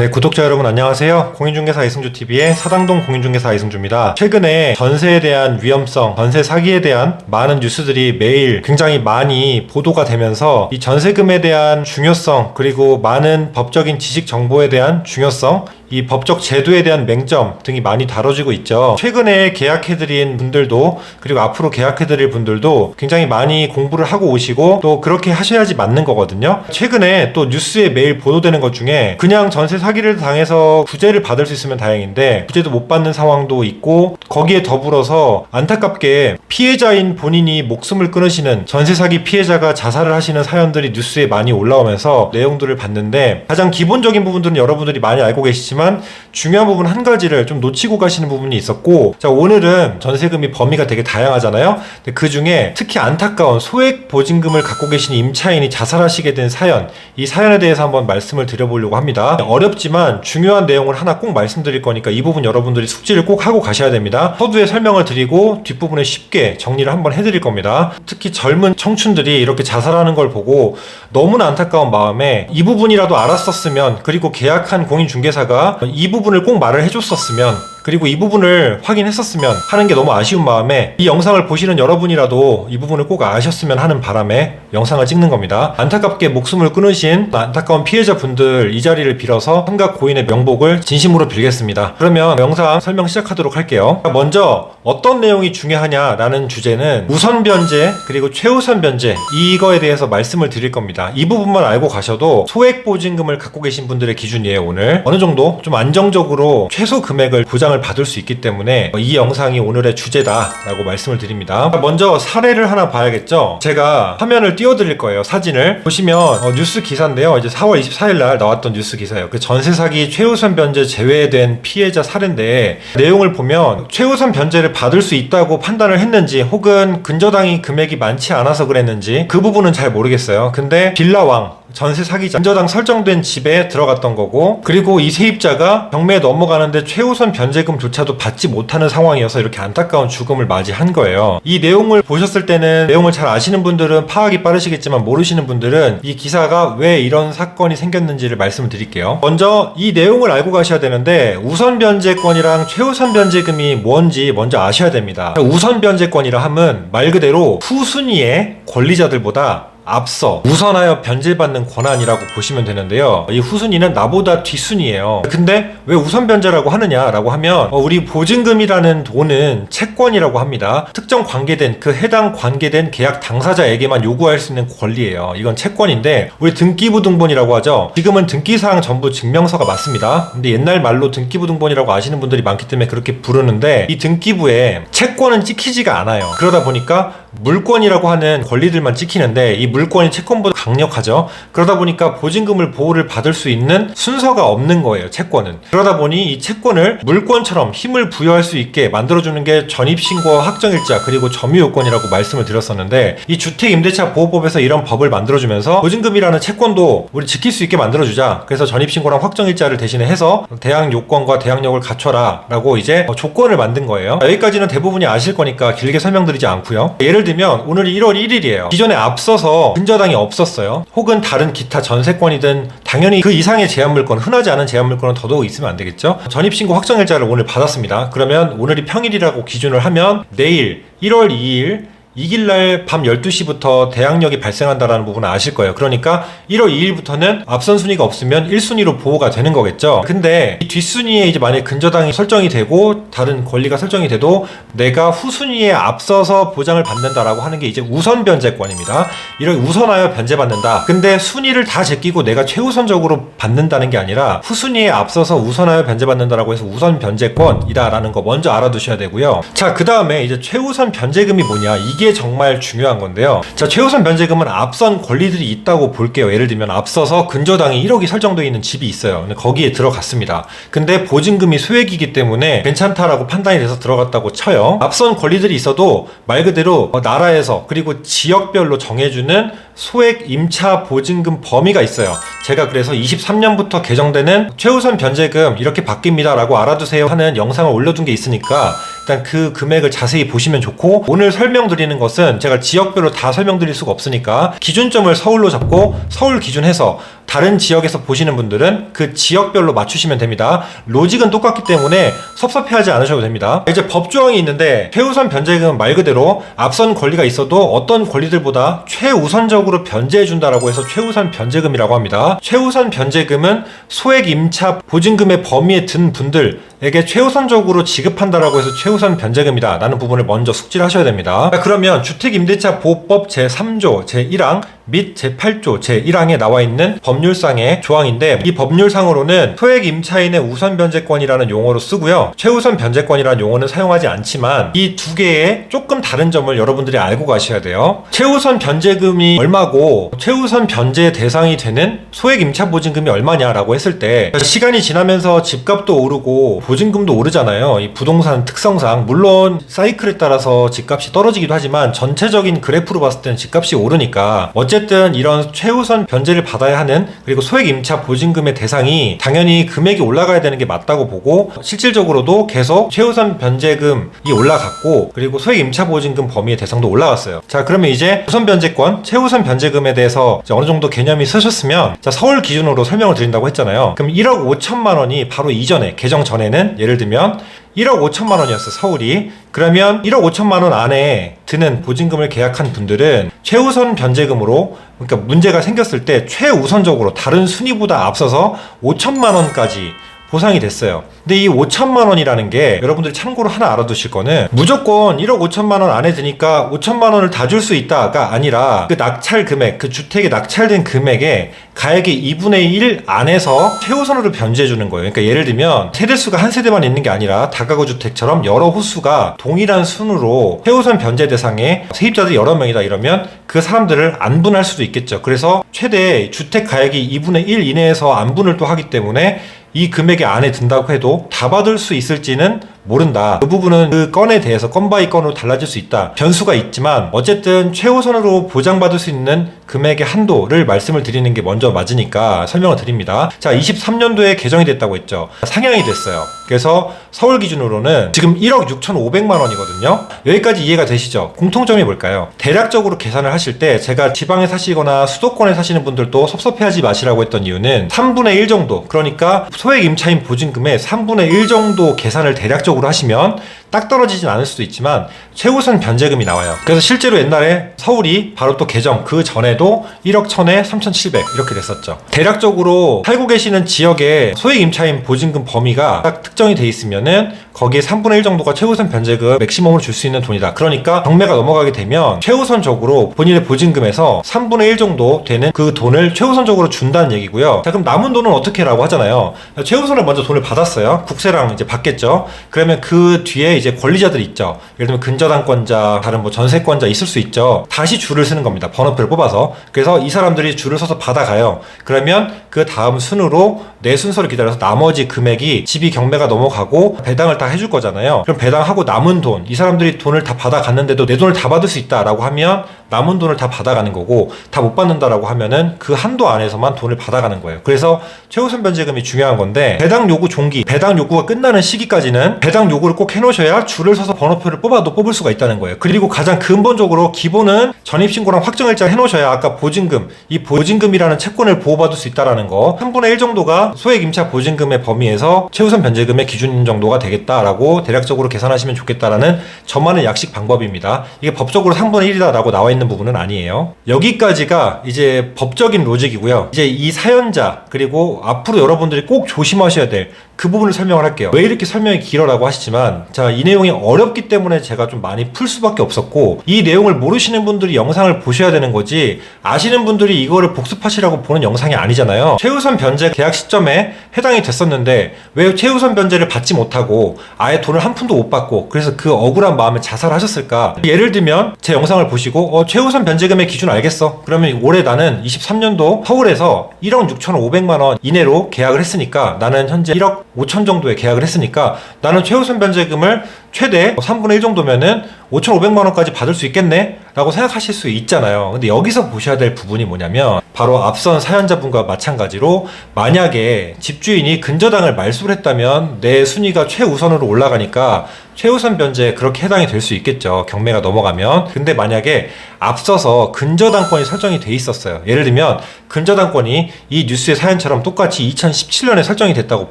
네, 구독자 여러분 안녕하세요. 공인중개사 이승주 TV의 사당동 공인중개사 이승주입니다. 최근에 전세에 대한 위험성, 전세 사기에 대한 많은 뉴스들이 매일 굉장히 많이 보도가 되면서 이 전세금에 대한 중요성 그리고 많은 법적인 지식 정보에 대한 중요성 이 법적 제도에 대한 맹점 등이 많이 다뤄지고 있죠. 최근에 계약해드린 분들도 그리고 앞으로 계약해드릴 분들도 굉장히 많이 공부를 하고 오시고 또 그렇게 하셔야지 맞는 거거든요. 최근에 또 뉴스에 매일 보도되는 것 중에 그냥 전세 사기를 당해서 구제를 받을 수 있으면 다행인데 구제도 못 받는 상황도 있고 거기에 더불어서 안타깝게 피해자인 본인이 목숨을 끊으시는 전세 사기 피해자가 자살을 하시는 사연들이 뉴스에 많이 올라오면서 내용들을 봤는데 가장 기본적인 부분들은 여러분들이 많이 알고 계시지만 zaman 중요한 부분 한 가지를 좀 놓치고 가시는 부분이 있었고 자 오늘은 전세금이 범위가 되게 다양하잖아요. 근데 그 중에 특히 안타까운 소액 보증금을 갖고 계신 임차인이 자살하시게 된 사연 이 사연에 대해서 한번 말씀을 드려보려고 합니다. 어렵지만 중요한 내용을 하나 꼭 말씀드릴 거니까 이 부분 여러분들이 숙지를 꼭 하고 가셔야 됩니다. 서두에 설명을 드리고 뒷부분에 쉽게 정리를 한번 해드릴 겁니다. 특히 젊은 청춘들이 이렇게 자살하는 걸 보고 너무나 안타까운 마음에 이 부분이라도 알았었으면 그리고 계약한 공인중개사가 이 부분 을 꼭 말을 해줬었으면 그리고 이 부분을 확인했었으면 하는 게 너무 아쉬운 마음에 이 영상을 보시는 여러분이라도 이 부분을 꼭 아셨으면 하는 바람에 영상을 찍는 겁니다. 안타깝게 목숨을 끊으신 안타까운 피해자분들 이 자리를 빌어서 한각 고인의 명복을 진심으로 빌겠습니다. 그러면 영상 설명 시작하도록 할게요. 먼저 어떤 내용이 중요하냐라는 주제는 우선 변제 그리고 최우선 변제 이거에 대해서 말씀을 드릴 겁니다. 이 부분만 알고 가셔도 소액 보증금을 갖고 계신 분들의 기준이에요 오늘 어느 정도 좀 안정적으로 최소 금액을 보장 을 받을 수 있기 때문에 이 영상이 오늘의 주제다라고 말씀을 드립니다. 먼저 사례를 하나 봐야겠죠. 제가 화면을 띄워드릴 거예요 사진을 보시면 어, 뉴스 기사인데요. 이제 4월 24일 날 나왔던 뉴스 기사예요. 그 전세 사기 최우선 변제 제외된 피해자 사례인데 내용을 보면 최우선 변제를 받을 수 있다고 판단을 했는지 혹은 근저당이 금액이 많지 않아서 그랬는지 그 부분은 잘 모르겠어요. 근데 빌라왕 전세 사기자 근저당 설정된 집에 들어갔던 거고 그리고 이 세입자가 경매에 넘어가는데 최우선 변제금조차도 받지 못하는 상황이어서 이렇게 안타까운 죽음을 맞이한 거예요. 이 내용을 보셨을 때는 내용을 잘 아시는 분들은 파악이 빠르시겠지만 모르시는 분들은 이 기사가 왜 이런 사건이 생겼는지를 말씀을 드릴게요. 먼저 이 내용을 알고 가셔야 되는데 우선 변제권이랑 최우선 변제금이 뭔지 먼저 아셔야 됩니다. 우선 변제권이라 함은 말 그대로 후순위의 권리자들보다 앞서 우선하여 변제받는 권한이라고 보시면 되는데요. 이 후순위는 나보다 뒷순위예요. 근데 왜 우선 변제라고 하느냐라고 하면 어, 우리 보증금이라는 돈은 채권이라고 합니다. 특정 관계된 그 해당 관계된 계약 당사자에게만 요구할 수 있는 권리예요. 이건 채권인데 우리 등기부 등본이라고 하죠. 지금은 등기사항 전부 증명서가 맞습니다. 근데 옛날 말로 등기부 등본이라고 아시는 분들이 많기 때문에 그렇게 부르는데 이 등기부에 채권은 찍히지가 않아요. 그러다 보니까 물권이라고 하는 권리들만 찍히는데 이 물권이 채권보다 강력하죠. 그러다 보니까 보증금을 보호를 받을 수 있는 순서가 없는 거예요. 채권은. 그러다 보니 이 채권을 물권처럼 힘을 부여할 수 있게 만들어주는 게 전입신고와 확정일자 그리고 점유요건이라고 말씀을 드렸었는데 이 주택임대차 보호법에서 이런 법을 만들어주면서 보증금이라는 채권도 우리 지킬 수 있게 만들어주자. 그래서 전입신고랑 확정일자를 대신에 해서 대항 요건과 대항력을 갖춰라 라고 이제 조건을 만든 거예요. 여기까지는 대부분이 아실 거니까 길게 설명드리지 않고요. 예를 들면 오늘이 1월 1일이에요. 기존에 앞서서 근저당이 없었어요. 혹은 다른 기타 전세권이든 당연히 그 이상의 제한물권, 흔하지 않은 제한물권은 더더욱 있으면 안 되겠죠. 전입신고 확정일자를 오늘 받았습니다. 그러면 오늘이 평일이라고 기준을 하면 내일 1월 2일 이길 날 밤 12시부터 대항력이 발생한다라는 부분은 아실 거예요. 그러니까 1월 2일부터는 앞선 순위가 없으면 1순위로 보호가 되는 거겠죠. 근데 이 뒷순위에 이제 만약 근저당이 설정이 되고 다른 권리가 설정이 돼도 내가 후순위에 앞서서 보장을 받는다라고 하는 게 이제 우선 변제권입니다. 이렇게 우선하여 변제받는다. 근데 순위를 다 제끼고 내가 최우선적으로 받는다는 게 아니라 후순위에 앞서서 우선하여 변제받는다라고 해서 우선 변제권이다라는 거 먼저 알아두셔야 되고요. 자, 그 다음에 이제 최우선 변제금이 뭐냐? 이게 정말 중요한 건데요. 자, 최우선 변제금은 앞선 권리들이 있다고 볼게요. 예를 들면 앞서서 근저당이 1억이 설정되어 있는 집이 있어요. 근데 거기에 들어갔습니다. 근데 보증금이 소액이기 때문에 괜찮다라고 판단이 돼서 들어갔다고 쳐요. 앞선 권리들이 있어도 말 그대로 어, 나라에서 그리고 지역별로 정해주는 소액 임차 보증금 범위가 있어요. 제가 그래서 23년부터 개정되는 최우선 변제금 이렇게 바뀝니다라고 알아두세요 하는 영상을 올려둔 게 있으니까 일단 그 금액을 자세히 보시면 좋고 오늘 설명드리는 것은 제가 지역별로 다 설명드릴 수가 없으니까 기준점을 서울로 잡고 서울 기준해서 다른 지역에서 보시는 분들은 그 지역별로 맞추시면 됩니다. 로직은 똑같기 때문에 섭섭해하지 않으셔도 됩니다. 이제 법조항이 있는데 최우선 변제금은 말 그대로 앞선 권리가 있어도 어떤 권리들보다 최우선적으로 변제해준다라고 해서 최우선 변제금이라고 합니다. 최우선 변제금은 소액 임차 보증금의 범위에 든 분들에게 최우선적으로 지급한다라고 해서 최우선 변제금이다 라는 부분을 먼저 숙지를 하셔야 됩니다. 자, 그러면 주택임대차 보호법 제3조 제1항 및 제8조 제1항에 나와 있는 법률상의 조항인데 이 법률상으로는 소액 임차인의 우선 변제권이라는 용어로 쓰고요. 최우선 변제권이라는 용어는 사용하지 않지만 이 두 개의 조금 다른 점을 여러분들이 알고 가셔야 돼요. 최우선 변제금이 얼마고 최우선 변제 대상이 되는 소액 임차 보증금이 얼마냐라고 했을 때 시간이 지나면서 집값도 오르고 보증금도 오르잖아요. 이 부동산 특성상 물론 사이클에 따라서 집값이 떨어지기도 하지만 전체적인 그래프로 봤을 때는 집값이 오르니까 어쨌든 이런 최우선 변제를 받아야 하는 그리고 소액 임차 보증금의 대상이 당연히 금액이 올라가야 되는 게 맞다고 보고 실질적으로도 계속 최우선 변제금이 올라갔고 그리고 소액 임차 보증금 범위의 대상도 올라갔어요. 자 그러면 이제 우선 변제권, 최우선 변제금에 대해서 어느 정도 개념이 쓰셨으면 자 서울 기준으로 설명을 드린다고 했잖아요. 그럼 1억 5천만 원이 바로 이전에 개정 전에는 예를 들면 1억 5천만 원이었어 서울이. 그러면 1억 5천만 원 안에 드는 보증금을 계약한 분들은 최우선 변제금으로 그러니까 문제가 생겼을 때 최우선적으로 다른 순위보다 앞서서 5천만 원까지 보상이 됐어요. 근데 이 5천만 원이라는 게 여러분들이 참고로 하나 알아두실 거는 무조건 1억 5천만 원 안에 드니까 5천만 원을 다 줄 수 있다가 아니라 그 낙찰 금액, 그 주택에 낙찰된 금액에 가액의 2분의 1 안에서 최우선으로 변제해 주는 거예요. 그러니까 예를 들면 세대수가 한 세대만 있는 게 아니라 다가구 주택처럼 여러 호수가 동일한 순으로 최우선 변제 대상에 세입자들이 여러 명이다 이러면 그 사람들을 안 분할 수도 있겠죠. 그래서 최대 주택 가액이 2분의 1 이내에서 안 분을 또 하기 때문에 이 금액이 안에 든다고 해도 다 받을 수 있을지는 모른다. 그 부분은 그 건에 대해서 건 바이 건으로 달라질 수 있다. 변수가 있지만 어쨌든 최우선으로 보장받을 수 있는 금액의 한도를 말씀을 드리는 게 먼저 맞으니까 설명을 드립니다. 자, 23년도에 개정이 됐다고 했죠. 상향이 됐어요. 그래서 서울 기준으로는 지금 1억 6,500만 원이거든요. 여기까지 이해가 되시죠? 공통점이 뭘까요? 대략적으로 계산을 하실 때 제가 지방에 사시거나 수도권에 사시는 분들도 섭섭해하지 마시라고 했던 이유는 3분의 1 정도 그러니까 소액 임차인 보증금의 3분의 1 정도 계산을 대략적으로 하시면 딱 떨어지진 않을 수도 있지만 최우선 변제금이 나와요. 그래서 실제로 옛날에 서울이 바로 또 개정 그 전에도 1억 1000에 3,700 이렇게 됐었죠. 대략적으로 살고 계시는 지역에 소액 임차인 보증금 범위가 딱 특정이 돼 있으면은 거기에 3분의 1 정도가 최우선 변제금 맥시멈으로 줄 수 있는 돈이다. 그러니까 경매가 넘어가게 되면 최우선적으로 본인의 보증금에서 3분의 1 정도 되는 그 돈을 최우선적으로 준다는 얘기고요. 자, 그럼 남은 돈은 어떻게라고 하잖아요. 최우선을 먼저 돈을 받았어요. 국세랑 이제 받겠죠. 그러면 그 뒤에 이제 권리자들이 있죠. 예를 들면 근저당권자, 다른 뭐 전세권자 있을 수 있죠. 다시 줄을 서는 겁니다. 번호표를 뽑아서. 그래서 이 사람들이 줄을 서서 받아가요. 그러면 그 다음 순으로 내 순서를 기다려서 나머지 금액이 집이 경매가 넘어가고 배당을 다 해줄 거잖아요. 그럼 배당하고 남은 돈, 이 사람들이 돈을 다 받아갔는데도 내 돈을 다 받을 수 있다라고 하면 남은 돈을 다 받아가는 거고 다 못 받는다라고 하면은 그 한도 안에서만 돈을 받아가는 거예요. 그래서 최우선 변제금이 중요한 건데 배당 요구 종기, 배당 요구가 끝나는 시기까지는 배당 요구를 꼭 해놓으셔 야 줄을 서서 번호표를 뽑아도 뽑을 수가 있다는 거예요. 그리고 가장 근본적으로 기본은 전입신고랑 확정일자 해놓으셔야 아까 보증금, 이 보증금이라는 채권을 보호받을 수 있다라는 거 3분의 1 정도가 소액 임차 보증금의 범위에서 최우선 변제금의 기준 정도가 되겠다라고 대략적으로 계산하시면 좋겠다라는 저만의 약식 방법입니다. 이게 법적으로 3분의 1이다라고 나와 있는 부분은 아니에요. 여기까지가 이제 법적인 로직이고요. 이제 이 사연자 그리고 앞으로 여러분들이 꼭 조심하셔야 될 그 부분을 설명을 할게요. 왜 이렇게 설명이 길어라고 하시지만 자, 이 내용이 어렵기 때문에 제가 좀 많이 풀 수밖에 없었고 이 내용을 모르시는 분들이 영상을 보셔야 되는 거지 아시는 분들이 이거를 복습하시라고 보는 영상이 아니잖아요. 최우선 변제 계약 시점에 해당이 됐었는데 왜 최우선 변제를 받지 못하고 아예 돈을 한 푼도 못 받고 그래서 그 억울한 마음에 자살하셨을까? 예를 들면 제 영상을 보시고 어, 최우선 변제금의 기준 알겠어. 그러면 올해 나는 23년도 서울에서 1억 6,500만 원 이내로 계약을 했으니까 나는 현재 1억 5천 정도에 계약을 했으니까 나는 최우선 변제금을 최대 3분의 1 정도면은 5,500만 원까지 받을 수 있겠네? 라고 생각하실 수 있잖아요. 근데 여기서 보셔야 될 부분이 뭐냐면 바로 앞선 사연자분과 마찬가지로 만약에 집주인이 근저당을 말소를 했다면 내 순위가 최우선으로 올라가니까 최우선 변제에 그렇게 해당이 될 수 있겠죠. 경매가 넘어가면. 근데 만약에 앞서서 근저당권이 설정이 돼 있었어요. 예를 들면 근저당권이 이 뉴스의 사연처럼 똑같이 2017년에 설정이 됐다고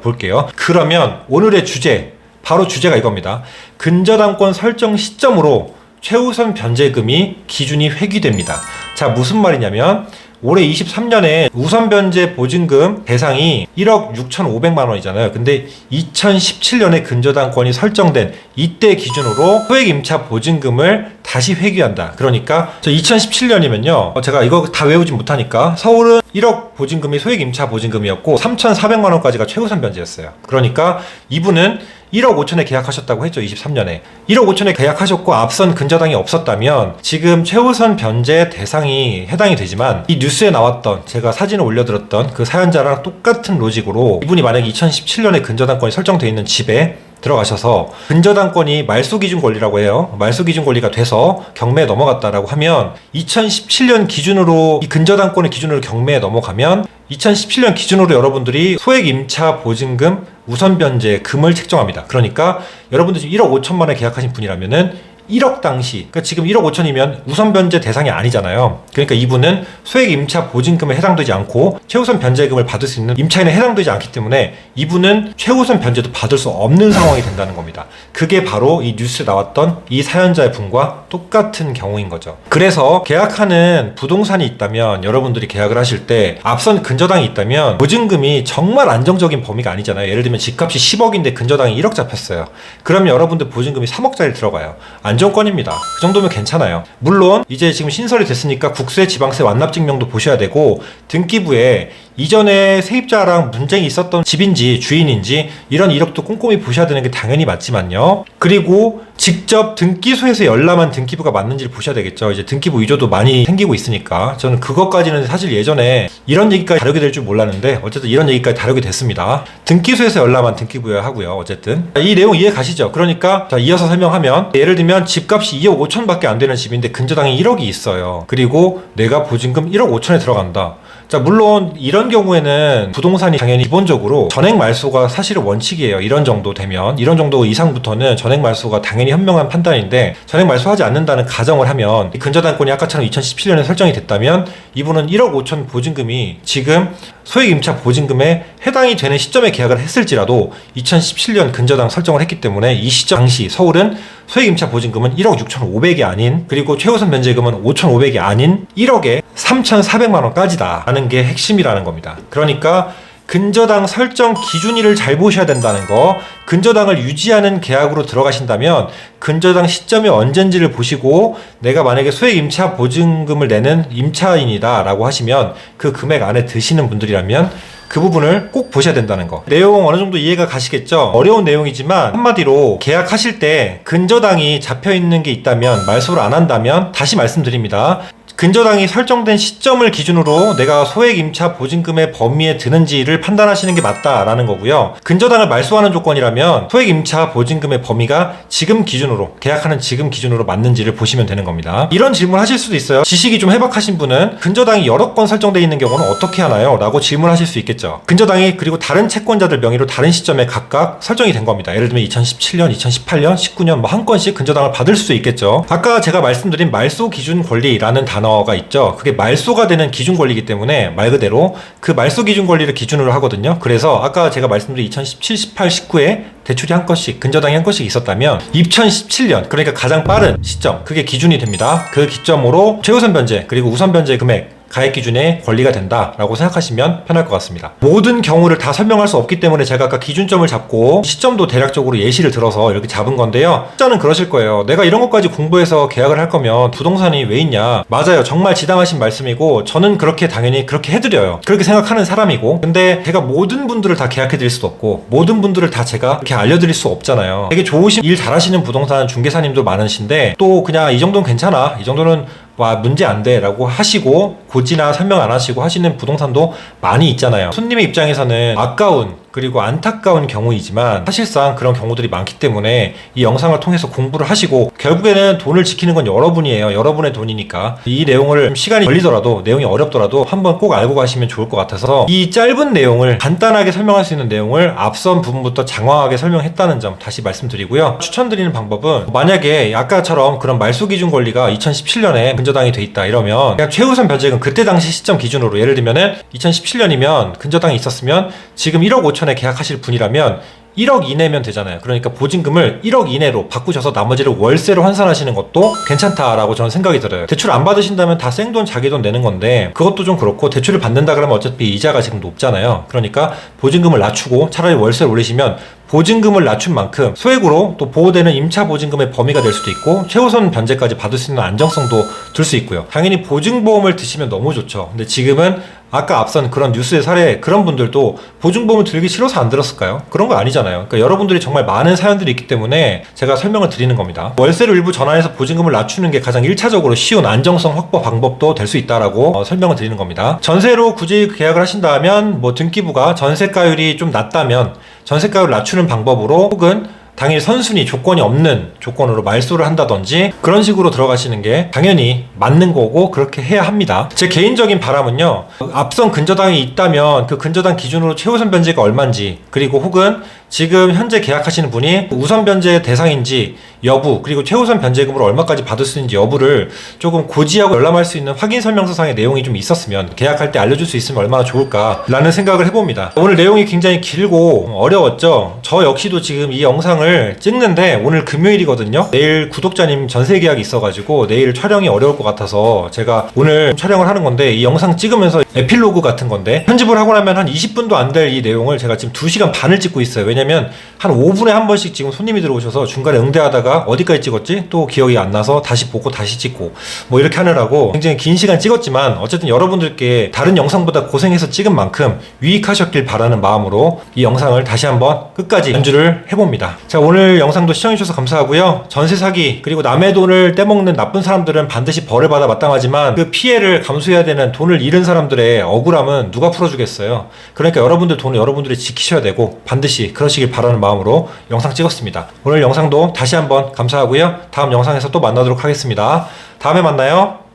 볼게요. 그러면 오늘의 주제 바로 주제가 이겁니다. 근저당권 설정 시점으로 최우선 변제금이 기준이 회귀됩니다. 자, 무슨 말이냐면 올해 23년에 우선 변제 보증금 대상이 1억 6,500만 원이잖아요. 근데 2017년에 근저당권이 설정된 이때 기준으로 소액 임차 보증금을 다시 회귀한다. 그러니까 저 2017년이면요. 제가 이거 다 외우지 못하니까 서울은 1억 보증금이 소액 임차 보증금이었고 3,400만 원까지가 최우선 변제였어요. 그러니까 이분은 1억 5천에 계약하셨다고 했죠. 23년에. 1억 5천에 계약하셨고 앞선 근저당이 없었다면 지금 최우선 변제 대상이 해당이 되지만 이 뉴스에 나왔던 제가 사진을 올려드렸던 그 사연자랑 똑같은 로직으로 이분이 만약에 2017년에 근저당권이 설정되어 있는 집에 들어가셔서 근저당권이 말소 기준 권리라고 해요. 말소 기준 권리가 돼서 경매에 넘어갔다라고 하면 2017년 기준으로 이 근저당권의 기준으로 경매에 넘어가면 2017년 기준으로 여러분들이 소액 임차 보증금 우선 변제 금을 책정합니다. 그러니까 여러분들 지금 1억 5천만 원에 계약하신 분이라면은 1억 당시, 그러니까 지금 1억 5천이면 우선 변제 대상이 아니잖아요. 그러니까 이분은 소액 임차 보증금에 해당되지 않고 최우선 변제금을 받을 수 있는 임차인에 해당되지 않기 때문에 이분은 최우선 변제도 받을 수 없는 상황이 된다는 겁니다. 그게 바로 이 뉴스에 나왔던 이 사연자의 분과 똑같은 경우인 거죠. 그래서 계약하는 부동산이 있다면 여러분들이 계약을 하실 때 앞선 근저당이 있다면 보증금이 정말 안정적인 범위가 아니잖아요. 예를 들면 집값이 10억인데 근저당이 1억 잡혔어요. 그러면 여러분들 보증금이 3억짜리 들어가요. 안 정권입니다. 그 정도면 괜찮아요. 물론 이제 지금 신설이 됐으니까 국세, 지방세 완납 증명도 보셔야 되고 등기부에 이전에 세입자랑 분쟁이 있었던 집인지 주인인지 이런 이력도 꼼꼼히 보셔야 되는 게 당연히 맞지만요. 그리고 직접 등기소에서 열람한 등기부가 맞는지를 보셔야 되겠죠. 이제 등기부 위조도 많이 생기고 있으니까 저는 그것까지는 사실 예전에 이런 얘기까지 다루게 될 줄 몰랐는데 어쨌든 이런 얘기까지 다루게 됐습니다. 등기소에서 열람한 등기부여야 하고요. 어쨌든 이 내용 이해 가시죠? 그러니까 자 이어서 설명하면 예를 들면 집값이 2억 5천밖에 안 되는 집인데 근저당이 1억이 있어요. 그리고 내가 보증금 1억 5천에 들어간다. 자, 물론 이런 경우에는 부동산이 당연히 기본적으로 전액 말소가 사실은 원칙이에요. 이런 정도 되면 이런 정도 이상부터는 전액 말소가 당연히 현명한 판단인데 전액 말소하지 않는다는 가정을 하면 이 근저당권이 아까처럼 2017년에 설정이 됐다면 이분은 1억 5천 보증금이 지금 소액 임차 보증금에 해당이 되는 시점에 계약을 했을지라도 2017년 근저당 설정을 했기 때문에 이 시점 당시 서울은 소액 임차 보증금은 1억 6,500이 아닌 그리고 최우선 변제금은 5,500이 아닌 1억에 3,400만 원까지다 라는 게 핵심이라는 겁니다. 그러니까 근저당 설정 기준일을 잘 보셔야 된다는 거. 근저당을 유지하는 계약으로 들어가신다면 근저당 시점이 언젠지를 보시고 내가 만약에 소액 임차 보증금을 내는 임차인이다 라고 하시면 그 금액 안에 드시는 분들이라면 그 부분을 꼭 보셔야 된다는 거. 내용 어느 정도 이해가 가시겠죠? 어려운 내용이지만 한마디로 계약하실 때 근저당이 잡혀 있는 게 있다면 말소를 안 한다면 다시 말씀드립니다. 근저당이 설정된 시점을 기준으로 내가 소액 임차 보증금의 범위에 드는지를 판단하시는 게 맞다라는 거고요. 근저당을 말소하는 조건이라면 소액 임차 보증금의 범위가 지금 기준으로 계약하는 지금 기준으로 맞는지를 보시면 되는 겁니다. 이런 질문 하실 수도 있어요. 지식이 좀 해박하신 분은 근저당이 여러 건 설정되어 있는 경우는 어떻게 하나요? 라고 질문하실 수 있겠죠. 근저당이 그리고 다른 채권자들 명의로 다른 시점에 각각 설정이 된 겁니다. 예를 들면 2017년, 2018년, 19년 뭐 한 건씩 근저당을 받을 수도 있겠죠. 아까 제가 말씀드린 말소 기준 권리라는 단어 가 있죠. 그게 말소가 되는 기준 권리이기 때문에 말 그대로 그 말소 기준 권리를 기준으로 하거든요. 그래서 아까 제가 말씀드린 2017, 18, 19에 대출이 한 건씩, 근저당이 한 건씩 있었다면 2017년 그러니까 가장 빠른 시점 그게 기준이 됩니다. 그 기점으로 최우선 변제 그리고 우선 변제 금액 가액 기준에 권리가 된다라고 생각하시면 편할 것 같습니다. 모든 경우를 다 설명할 수 없기 때문에 제가 아까 기준점을 잡고 시점도 대략적으로 예시를 들어서 이렇게 잡은 건데요. 숫자는 그러실 거예요. 내가 이런 것까지 공부해서 계약을 할 거면 부동산이 왜 있냐? 맞아요. 정말 지당하신 말씀이고 저는 그렇게 당연히 그렇게 해드려요. 그렇게 생각하는 사람이고 근데 제가 모든 분들을 다 계약해드릴 수도 없고 모든 분들을 다 제가 이렇게 알려드릴 수 없잖아요. 되게 좋으신 일 잘하시는 부동산 중개사님도 많으신데 또 그냥 이 정도는 괜찮아. 이 정도는 와 문제 안 돼라고 하시고 고지나 설명 안 하시고 하시는 부동산도 많이 있잖아요. 손님의 입장에서는 아까운 그리고 안타까운 경우이지만 사실상 그런 경우들이 많기 때문에 이 영상을 통해서 공부를 하시고 결국에는 돈을 지키는 건 여러분이에요. 여러분의 돈이니까 이 내용을 좀 시간이 걸리더라도 내용이 어렵더라도 한번 꼭 알고 가시면 좋을 것 같아서 이 짧은 내용을 간단하게 설명할 수 있는 내용을 앞선 부분부터 장황하게 설명했다는 점 다시 말씀드리고요. 추천드리는 방법은 만약에 아까처럼 그런 말소 기준 권리가 2017년에 근저당이 돼 있다 이러면 그냥 최우선 변제금 그때 당시 시점 기준으로 예를 들면은 2017년이면 근저당이 있었으면 지금 1억 5천에 계약하실 분이라면 1억 이내면 되잖아요. 그러니까 보증금을 1억 이내로 바꾸셔서 나머지를 월세로 환산하시는 것도 괜찮다라고 저는 생각이 들어요. 대출 안 받으신다면 다 생돈 자기 돈 내는 건데 그것도 좀 그렇고 대출을 받는다 그러면 어차피 이자가 지금 높잖아요. 그러니까 보증금을 낮추고 차라리 월세를 올리시면 보증금을 낮춘 만큼 소액으로 또 보호되는 임차 보증금의 범위가 될 수도 있고 최우선 변제까지 받을 수 있는 안정성도 들 수 있고요. 당연히 보증보험을 드시면 너무 좋죠. 근데 지금은 아까 앞선 그런 뉴스의 사례 그런 분들도 보증보험을 들기 싫어서 안 들었을까요? 그런 거 아니잖아요. 그러니까 여러분들이 정말 많은 사연들이 있기 때문에 제가 설명을 드리는 겁니다. 월세를 일부 전환해서 보증금을 낮추는 게 가장 1차적으로 쉬운 안정성 확보 방법도 될 수 있다라고 어, 설명을 드리는 겁니다. 전세로 굳이 계약을 하신다면 뭐 등기부가 전세가율이 좀 낮다면 전세가율을 낮추는 방법으로 혹은 당일 선순위 조건이 없는 조건으로 말소를 한다든지 그런 식으로 들어가시는 게 당연히 맞는 거고 그렇게 해야 합니다. 제 개인적인 바람은요. 앞선 근저당이 있다면 그 근저당 기준으로 최우선 변제가 얼마인지 그리고 혹은 지금 현재 계약하시는 분이 우선 변제 대상인지 여부 그리고 최우선 변제금으로 얼마까지 받을 수 있는지 여부를 조금 고지하고 열람할 수 있는 확인 설명서상의 내용이 좀 있었으면 계약할 때 알려줄 수 있으면 얼마나 좋을까라는 생각을 해봅니다. 오늘 내용이 굉장히 길고 어려웠죠. 저 역시도 지금 이 영상을 찍는데 오늘 금요일이거든요. 내일 구독자님 전세 계약이 있어가지고 내일 촬영이 어려울 것 같아서 제가 오늘 촬영을 하는 건데 이 영상 찍으면서 에필로그 같은 건데 편집을 하고 나면 한 20분도 안 될 이 내용을 제가 지금 2시간 반을 찍고 있어요. 왜냐 면 한 5분에 한 번씩 지금 손님이 들어오셔서 중간에 응대하다가 어디까지 찍었지? 또 기억이 안 나서 다시 보고 다시 찍고 뭐 이렇게 하느라고 굉장히 긴 시간 찍었지만 어쨌든 여러분들께 다른 영상보다 고생해서 찍은 만큼 유익하셨길 바라는 마음으로 이 영상을 다시 한번 끝까지 연주를 해봅니다. 자 오늘 영상도 시청해주셔서 감사하고요. 전세 사기 그리고 남의 돈을 떼먹는 나쁜 사람들은 반드시 벌을 받아 마땅하지만 그 피해를 감수해야 되는 돈을 잃은 사람들의 억울함은 누가 풀어주겠어요. 그러니까 여러분들 돈을 여러분들이 지키셔야 되고 반드시 그러 시길 바라는 마음으로 영상 찍었습니다. 오늘 영상도 다시 한번 감사하고요. 다음 영상에서 또 만나도록 하겠습니다. 다음에 만나요.